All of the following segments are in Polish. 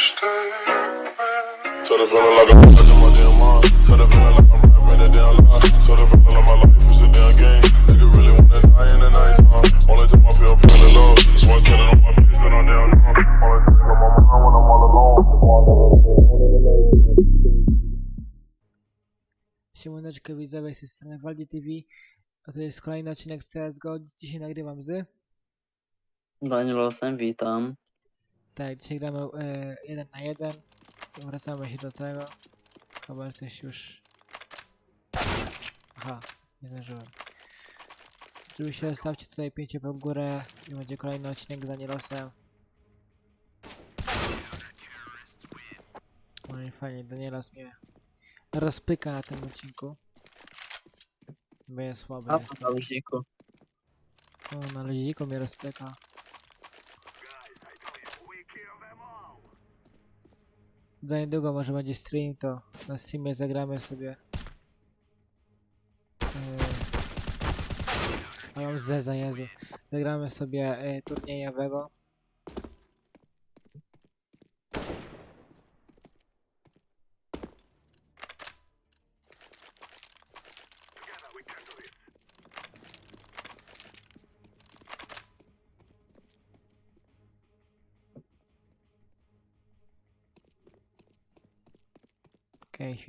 Tell the feeling like I'm. Siemoneczko widzowie z Waldi TV. A to jest kolejny odcinek z CSGO. Dzisiaj nagrywam z... Danielosem, witam. Tak, dzisiaj gramy e, jeden na jeden. Wracamy się do tego. Chyba jesteś już... Aha, nie zdążyłem. Oczywiście zostawcie tutaj 5 w górę i będzie kolejny odcinek z Danielosem. No i fajnie, Danielos mnie rozpyka na tym odcinku. Bo jest słaby. A jest. na luziku. O, na luziku mnie rozpyka. Za niedługo może będzie stream, to na streamie zagramy sobie. Yy, mam Zeza, Jezu. Zagramy sobie yy, turniejowego.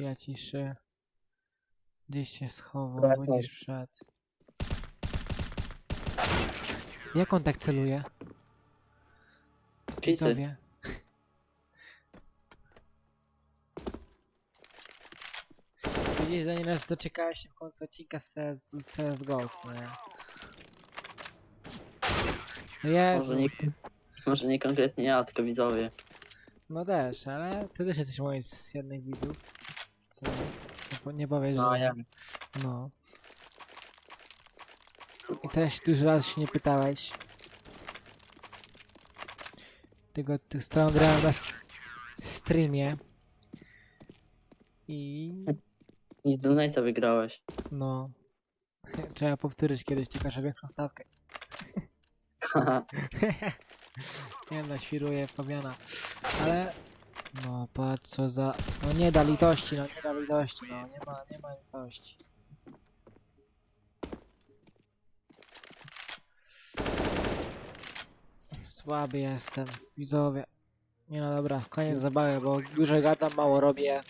Chwila ciszy. Gdzieś się schował, Tak, będziesz wszedł. Jak on tak celuje? Cheaty. Widzowie. Widzisz, że nieraz doczekałeś się w końcu odcinka z CS, z CSGO, nie? No Jezu, Może nie, może nie konkretnie ja, tylko widzowie. no też, ale ty też jesteś moim z jednych widzów. Nie, powiesz, No że... ja. No. I też dużo razy się nie pytałeś. Tego, ty z tą grałem na s- streamie. I I Donate'a wygrałeś. no. Trzeba powtórzyć kiedyś, ci każę większą stawkę. Haha. nie no, świruje Fabiana. Ale... No, patrz co za... No nie da litości, no nie da litości, no nie ma, nie ma litości. Słaby jestem, widzowie. Nie no dobra, koniec zabawy, bo dużo gadam, mało robię.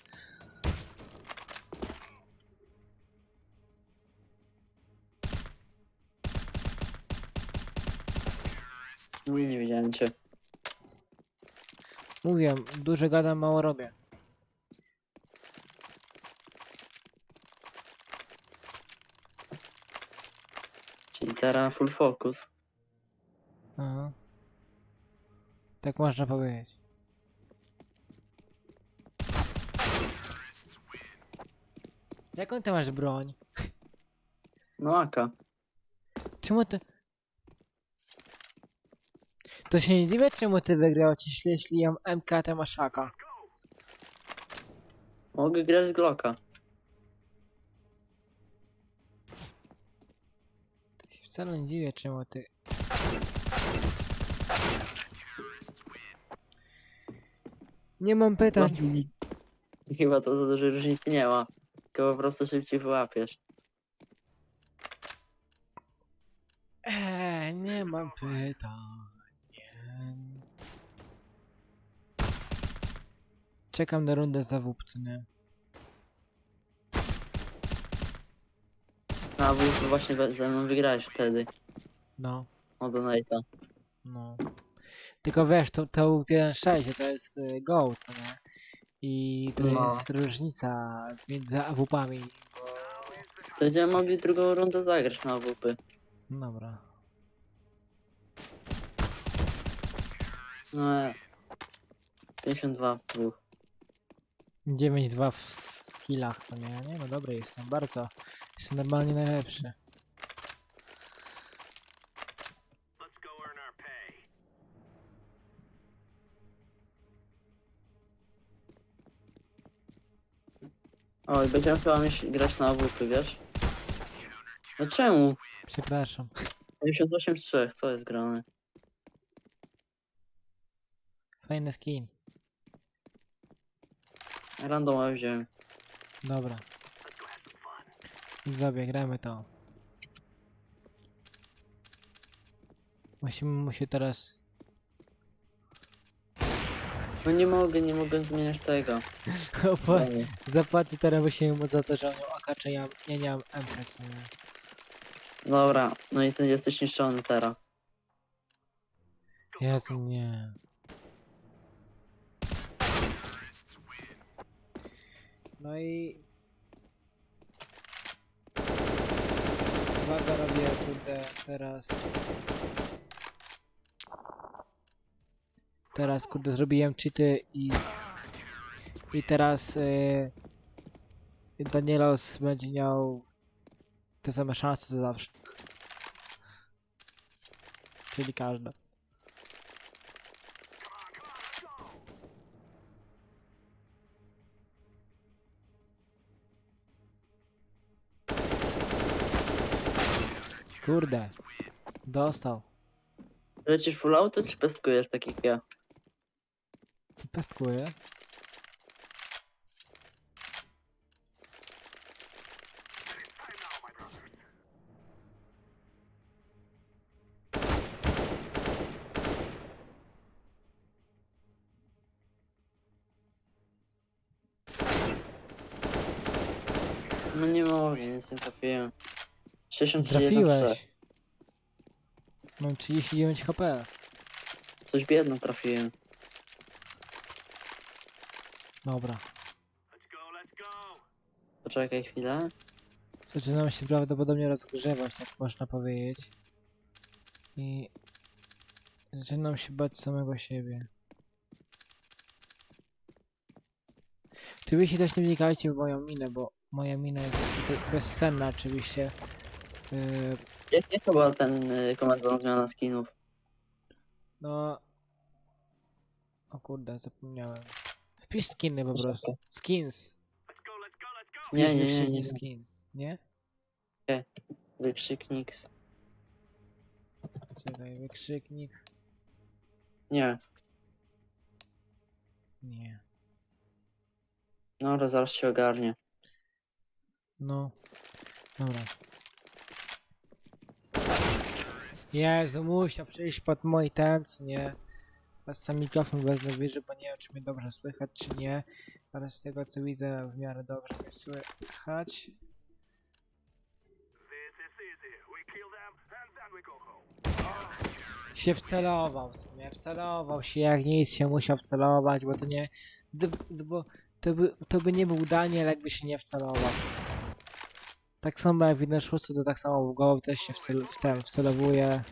Nie widziałem cię. Mówię, dużo gadam, mało robię. Czyli teraz full focus. Aha. Tak można powiedzieć. Jaką ty masz broń? No aka. Czemu ty... To się nie dziwię, czemu ty wygrał ci jeśli ją MK, to masz AK. Mogę grać z Glocka. Wcale nie dziwię, czemu ty... Nie mam pytań. No, Chyba to za dużej różnicy nie ma. Tylko po prostu szybciej wyłapiesz. Eee, nie mam pytań. Czekam na rundę za WP, nie? A bo właśnie we- ze mną wygrałeś wtedy. No, O Donate'a. no. Tylko wiesz, to, to 1.6 to jest y, go, co nie? I to No. jest różnica między AWP-ami. To będziemy mogli drugą rundę zagrać na WP. No Dobra. No e. 52 w dwóch. 9-2 w killach, co nie? Nie no, dobry jestem, bardzo. Jestem normalnie najlepszy. Oj, będziemy chyba mieć grać na WP, wiesz? No czemu? Przepraszam. 58 3, co jest grane? Fajny skin. Randomowe wziąłem. Dobra. Zabie, gramy to. Musimy mu się teraz... No nie mogę, nie mogę zmieniać tego. Opa, zapłaci teraz musimy mu za to, że on miał AK, ja, ja nie mam co nie? Dobra, no i ty jesteś niszczony teraz. Jezu, nie. No i... Uwaga, robię, kurde, teraz... Teraz, kurde, zrobiłem cheaty i... I teraz... Yy, Danielos będzie miał... Te same szanse co zawsze. Czyli każda. Kurde. Dostał. Lecisz full auto czy pestkujesz tak jak ja? Pestkuje. No nie mogę, nic nie trafiłem. 63 Trafiłeś. Mam 39 HP. Coś biedno trafiłem. Dobra. Poczekaj chwilę. Zaczynam się prawdopodobnie rozgrzewać, tak można powiedzieć. I... Zaczynam się bać samego siebie. Oczywiście też nie wnikajcie w moją minę, bo moja mina jest bezsenna oczywiście. Yy, Jak, jak to była ten y, komenda na zmiana skinów? no... O kurde, zapomniałem. Wpisz skiny po prostu. Skins. Nie, Wpisz nie, nie, wykrzyknik nie. Skins, nie? Wykrzyknik. s- Czekaj, wykrzyknik. Nie. Nie. No ale zaraz się ogarnie. No. Dobra. Jezu, musiał przyjść pod mój tęc, nie? Teraz sam mikrofon wezmę wyżej, bo nie wiem, czy mnie dobrze słychać, czy nie. Ale z tego, co widzę, w miarę dobrze mnie słychać. Się wcelował, nie? Wcelował się jak nic, się musiał wcelować, bo to nie... Bo to by, to by nie był Daniel, jakby się nie wcelował. Tak samo jak w innej szóstce, to tak samo w gołą też się wcel, w ten wcelowuje.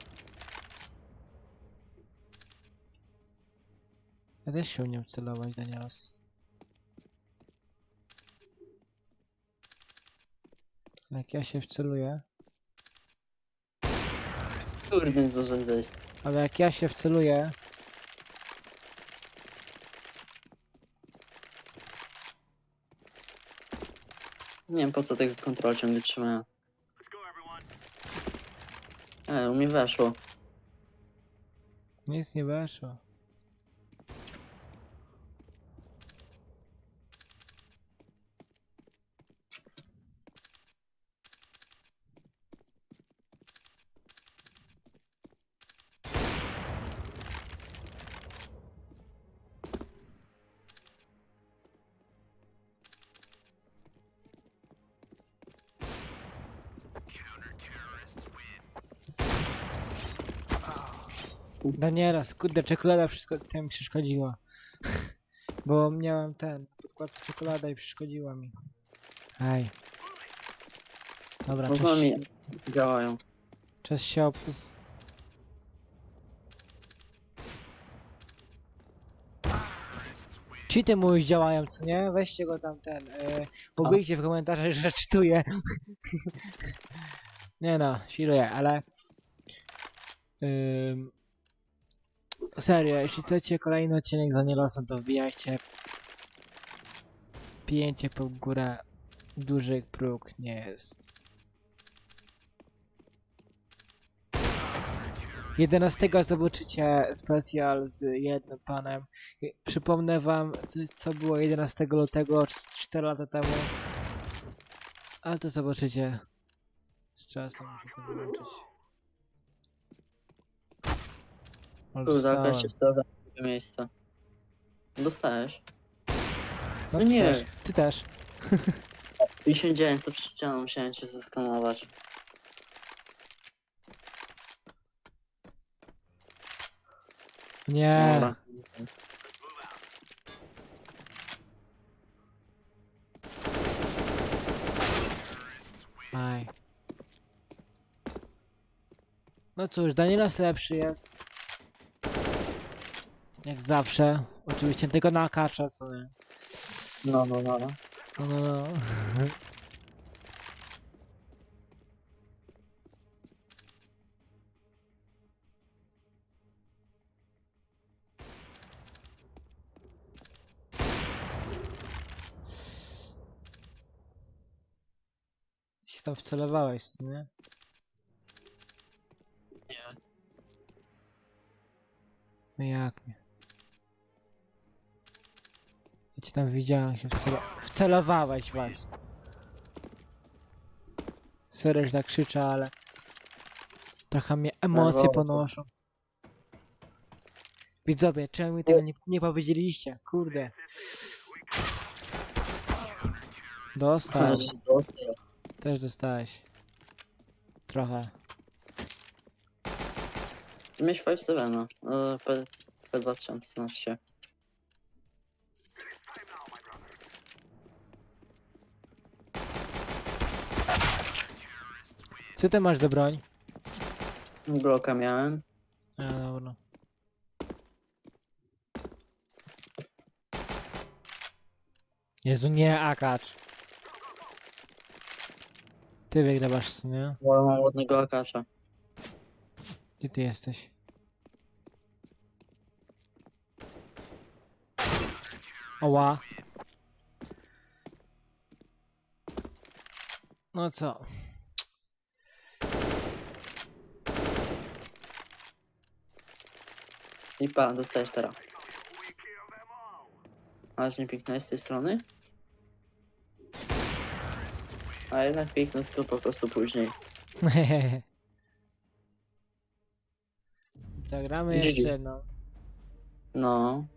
Ja też się umiem celować, Danielos. Jak ja się wceluję, Kurde, zejść. ale jak ja się wceluję, Nie wiem po co tego kontrola ciągle trzymałem. E, u mnie weszło. nic nie weszło. Daniela, kurde, czekolada wszystko tym przeszkodziła. Bo miałem ten, podkładce czekolada i przeszkodziła mi. Ej. Dobra, No czas, z nami działają. czas się opus... Cheaty mu już działają, co nie? Weźcie go tam ten, yy, pobijcie w komentarzach, że czytuję. nie no, świruję, ale... Ym, serio, jeśli chcecie kolejny odcinek z Anielosem, to wbijajcie pięcie po górę duży próg nie jest 11 zobaczycie specjal z jednym panem. Przypomnę wam, co, co było 11 lutego 4 lata temu. Ale to zobaczycie z czasem. Muszę to wyłączyć. Tu dostałem. zakręcie w tego miejsca. Dostałeś. No No ty nie. też. Ty też. 59 to przez ścianę musiałem cię zeskanować. Nie. Dobra. Aj. No cóż, Danielas lepszy jest. Jak zawsze. Oczywiście tylko na akacza, co nie? No, no, no. no. No, no, no. się tam wcelowałeś, co nie? Nie. No jak nie? Ja cię tam widziałem, się wcelo wcelowałeś właśnie. Sorry, że tak krzyczę, ale trochę mnie emocje Nerwowo. ponoszą. Widzowie, czemu mi tego nie, nie powiedzieliście? Kurde. Dostałeś. Dostał. Też dostałeś. Trochę. 5-7, no. no. P, P2013. Co ty masz za broń? Bloka miałem. A, dobra. Jezu, nie, akacz. Ty wygrywasz, nie? Bo mam ładnego akacza. Gdzie ty jesteś? Oła. No co? I pa, dostajesz teraz. Aż nie piknąłeś z tej strony? A jednak piknął tylko po prostu później. Zagramy GG. jeszcze, no. No.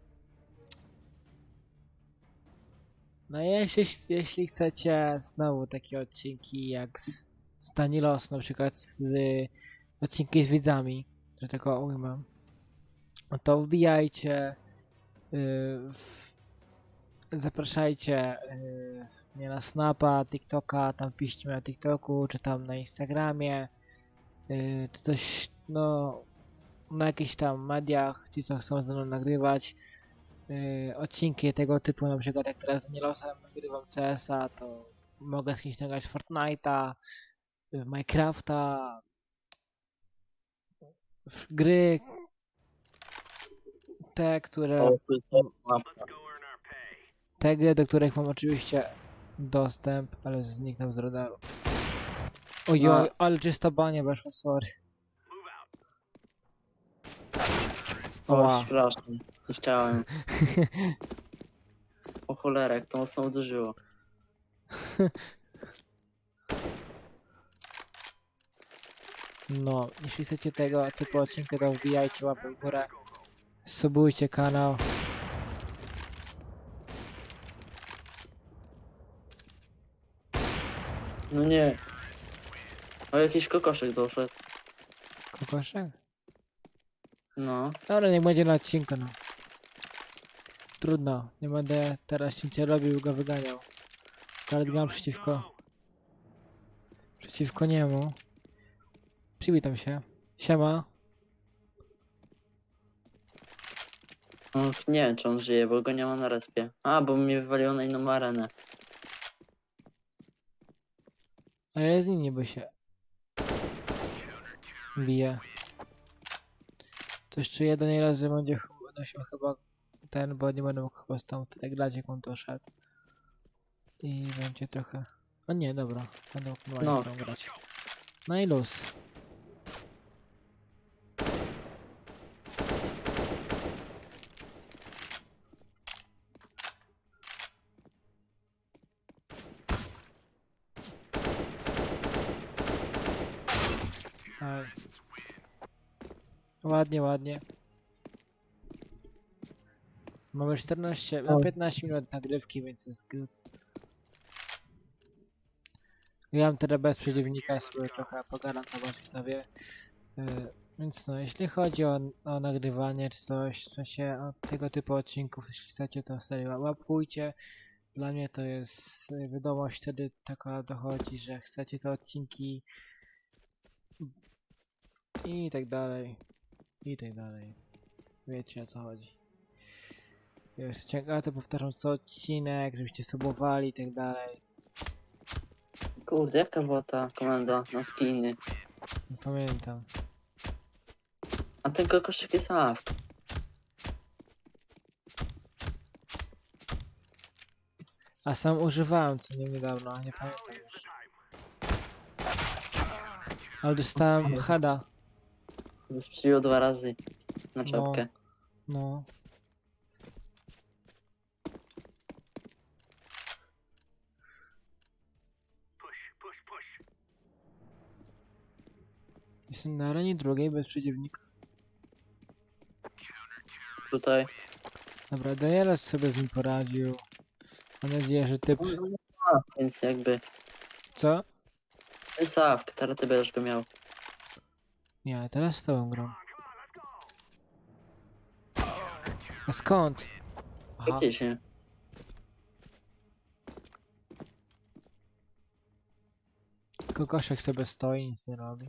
No jeśli, jeśli chcecie znowu takie odcinki jak z, z Danilos, na przykład z odcinki z widzami, że tego ujmę, to wbijajcie, w, zapraszajcie yy, mnie na Snapa, TikToka, tam piszcie mi na TikToku, czy tam na Instagramie, yy, czy coś, no, na jakichś tam mediach, ci co chcą ze mną nagrywać, y, odcinki tego typu, na przykład jak teraz z Nielosem nagrywam CS-a, to mogę z kimś nagrać Fortnite'a, y, Minecrafta, gry te, które te gry, do których mam oczywiście dostęp, ale zniknął z radaru. Ojoj, ale czysto banie weszło, sorry. O, Oła. przepraszam. Nie chciałem. O cholera, jak to mocno uderzyło. No, jeśli chcecie tego typu odcinka, to wbijajcie łapę w górę. Subujcie kanał. No nie. O, jakiś kokoszek doszedł. Kokoszek? No. Dobra, niech będzie na odcinku, no. Trudno, nie będę teraz nie robił, go wyganiał. Ale gram przeciwko... Przeciwko niemu. Przywitam się. Siema. Nie wiem, czy on żyje, bo go nie ma na respie. A, bo mnie wywaliło na inną arenę. A ja z nim niby się... Bije. To jeszcze jeden razy będzie ch- się chyba ten, bo nie będę mógł chyba stąd tak grać jak on to szedł. I będzie trochę... A nie, dobra. Będę mógł No. no. grać. No i luz. Ładnie, ładnie. Mamy 14, no Oj. 15 minut nagrywki, więc jest good. Ja mam teraz bez przeciwnika, sobie trochę pogarantować widzowie. Yy, więc no, jeśli chodzi o, o nagrywanie czy coś, w sensie o tego typu odcinków, jeśli chcecie, to serio łapkujcie. Dla mnie to jest y, wiadomość wtedy taka dochodzi, że chcecie te odcinki i tak dalej. I tak dalej. Wiecie o co chodzi. Jest ciekawe, to powtarzam co odcinek, żebyście subowali i tak dalej. Kurde, jaka była ta komenda na skiny? Nie pamiętam. A tego koszyk jest AF. A sam używałem co nie niedawno, nie pamiętam już. Ale dostałem heada. Już przyjął dwa razy na No. czapkę. No. Jestem na arenie drugiej bez przeciwnika. Tutaj. Dobra, Danielas sobie z nim poradził. Mam nadzieję, że typ... On jest AF, więc jakby. Co? To jest AF, teraz ty będziesz go miał. Nie, teraz z tobą gram. A skąd? Aha, Faktycznie. kokoszek sobie stoi, nic nie robi.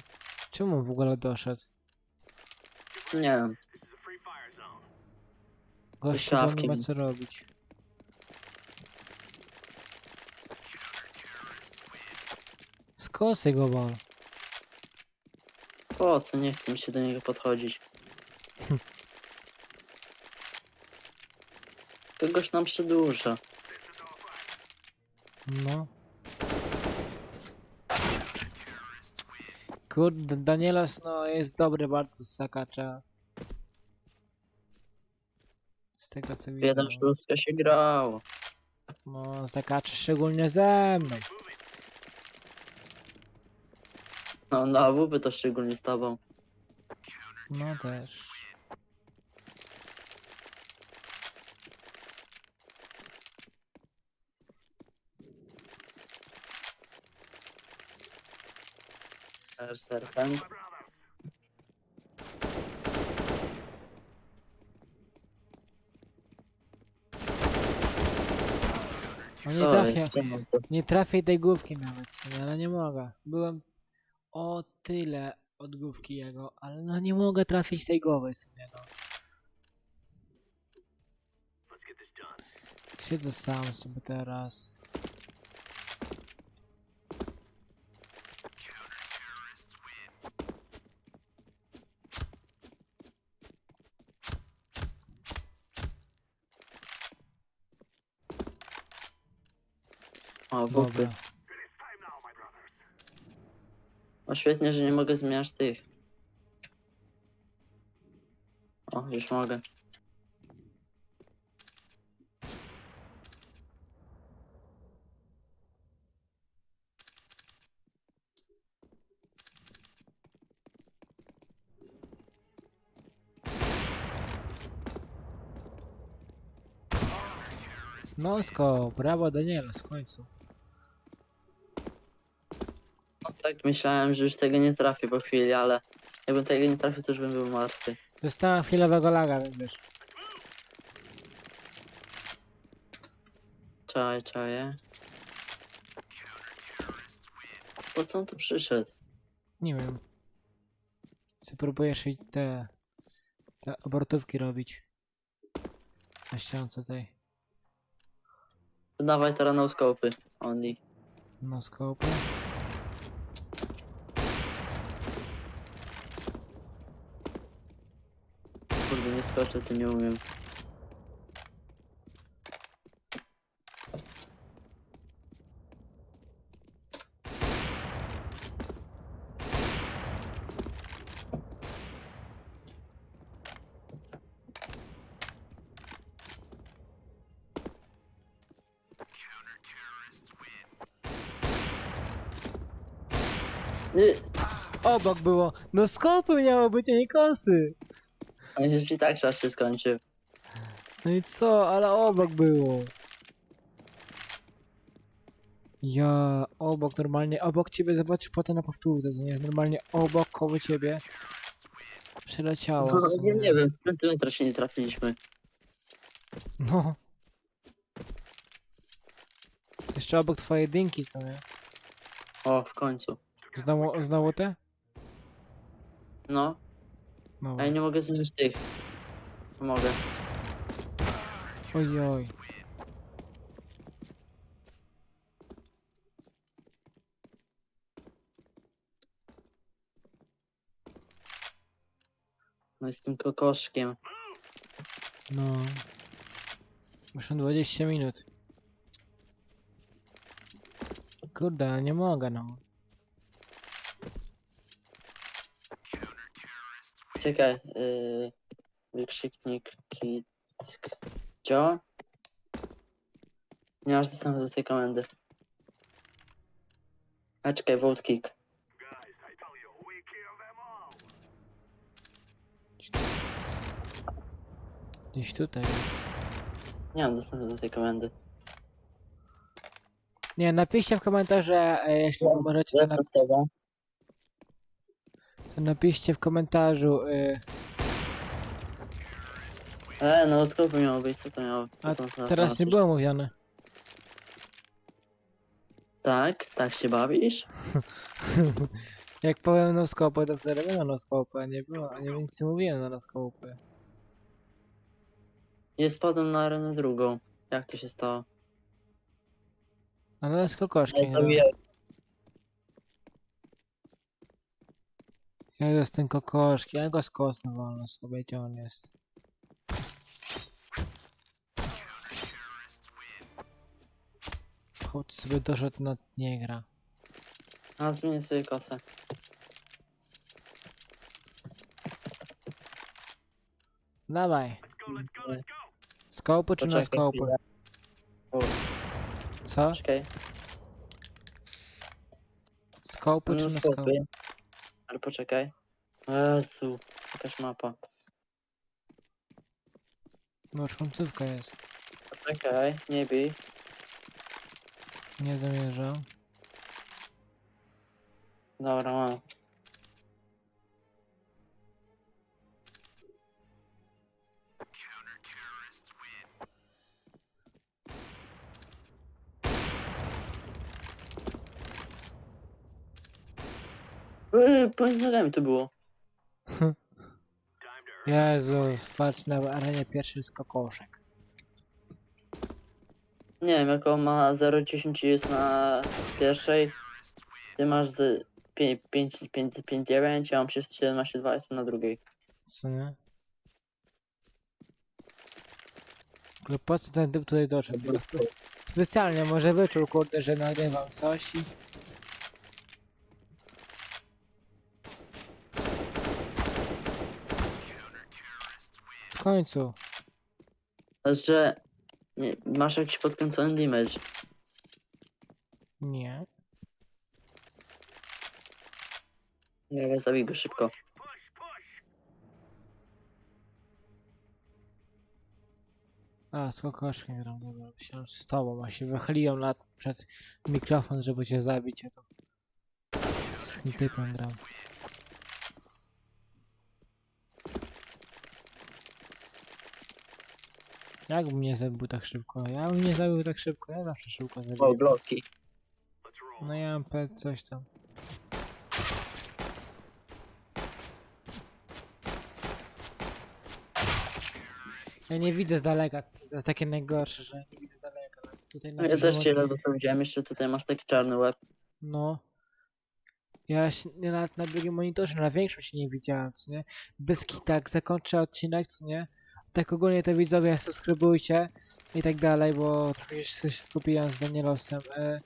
Czemu on w ogóle doszedł? Nie wiem. Tam nie ma co robić. Skosy go bol. Po co? Nie chcę mi się do niego podchodzić. Kogoś nam przedłuża. No. Kurde, Danielos no jest dobry bardzo z sakacza. Z tego co widzę. Jeden szóstka się grało. No, zakacze szczególnie ze mną. No na AWP to szczególnie z tobą. No też. Serfem. No nie Co trafię. Nie trafię tej główki nawet, ale nie mogę. Byłem o tyle od główki jego, ale no nie mogę trafić tej głowy synie, no. Siedzę sam sobie teraz. O. Dobra. O świetnie, że nie mogę zmieniać tych. O, już mogę. No sko, brawo Daniela, w końcu. Tak myślałem, że już tego nie trafię po chwili, ale jakbym tego nie trafił, to już bym był martwy. Dostałem chwilowego laga, wiesz. Czaj, czaję. Po co on tu przyszedł? Nie wiem. Chcę próbujesz i te, te obrotówki robić. Na ściance tej. Dawaj teraz no scopy. Only. No skopy. Kurde, nie skoczę, to nie umiem. Nie. obok było. No skopy miało być, a nie kosy. No już i tak czas się skończył. No i co, ale obok było. Ja, obok normalnie, obok ciebie, zobaczysz potem na powtórce, co nie? Normalnie obok, koło ciebie. Przeleciało. No, co nie, nie wiem, z centymetra się nie trafiliśmy. No. Jeszcze obok twojej dynki, co nie? O, w końcu. Znowu, znowu te? No, No. a ja nie mogę zmienić tych. Mogę. Oj, oj. No z tym kokoszkiem. No. Muszę 20 minut. Kurde, nie mogę, no. Czekaj, yy, wykrzyknik kick. Działa? Nie masz dostępu do tej komendy. A czekaj, vote kick. Gdzieś tutaj jest. Nie mam dostępu do tej komendy. Nie, napiszcie w komentarzu, e, jeśli możecie, to, Jestem na, z tobą. Napiszcie w komentarzu. E, E, no skopy miało być, co to miało? Co A to za- teraz nie było mówione. Tak? Tak się bawisz? Jak powiem no skopy, to wcale nie no skopy, a nie było, a nie nic nie mówiłem na no skopy. Jest spadłem na arenę drugą. Jak to się stało? A no jest kokoszki, Nie. Ja jest ten kokoszki, ja go skosnę wolno sobie, gdzie on jest. Chodź sobie doszedł na nie gra. A zmienię sobie kosę. Dawaj. Skopy czy na poczekaj skopy? chwilę. O, Co? Czekaj. Skopy czy No na skopy. skopy? Poczekaj. Jezu, jakaś mapa. No już końcówka jest. Poczekaj, nie bij. Nie zamierzał. Dobra, mam. Yy, pomiędzy nogami to było. Jezu, patrz na arenie pierwszy jest kokoszek. Nie wiem, jak on ma 0,10 i jest na pierwszej. Ty masz z 5,9, ja mam 17,2, jestem na drugiej. Co nie? Ale po co ten typ tutaj doszedł? Specjalnie może wyczuł kurde, że nagrywam coś i... W końcu. Że nie, masz jakiś podkręcony damage. Nie. Dawaj, zabij go szybko. A, z kokoszkiem gram, dobra. Myślałem, z tobą, a się wychyliłem przed mikrofon, żeby cię zabić, a to... Z tym typem gram. Jak bym nie zabił tak szybko? Ja bym nie zabił tak szybko, ja zawsze szybko O, zabiję. bloki. No ja mam pe- coś tam. Ja nie widzę z daleka, to jest takie najgorsze, że nie widzę z daleka. nawet Tutaj No ja też cię ledwo co widziałem, jeszcze tutaj masz taki czarny łeb. No. Ja się, nie, na, na drugim monitorze, na większym się nie widziałem, co nie? Bez tak zakończę odcinek, co nie? Tak ogólnie te widzowie subskrybujcie i tak dalej, bo trochę się, się skupiłem z Danielosem. E,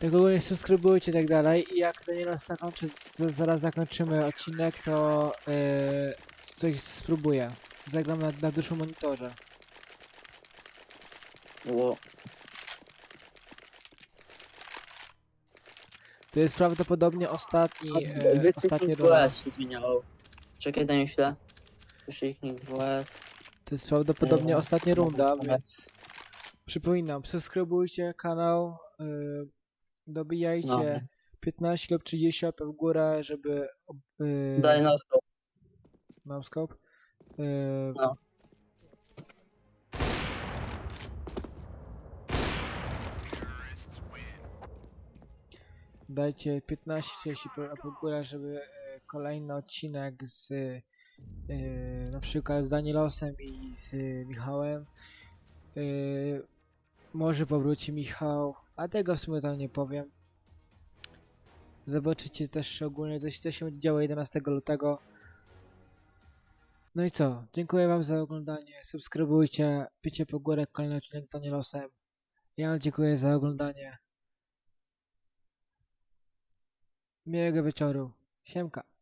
tak ogólnie subskrybujcie i tak dalej i jak Danielos zakończy, z, zaraz zakończymy odcinek, to e, coś spróbuję. Zagram na, na dużym monitorze. Ło. To jest prawdopodobnie ostatni, e, Wykrzyknik ostatni runda. WS się zmieniało. Czekaj, daj mi chwilę. WS. To jest prawdopodobnie ostatnia runda, dobra. więc przypominam, subskrybujcie kanał, yy, dobijajcie No. 15 lub 30 łapek w górę, żeby yy, Daj no stop. mam scope. Yy, No. Dajcie 15-30 łapek w górę, żeby e, kolejny odcinek z na przykład z Danielosem i z Michałem. E, może powróci Michał, a tego w sumie tam nie powiem. Zobaczycie też ogólnie co się działo 11 lutego. No i co? Dziękuję Wam za oglądanie. Subskrybujcie, picie po górę kolejny odcinek z Danielosem. Ja wam dziękuję za oglądanie. Miłego wieczoru. Siemka.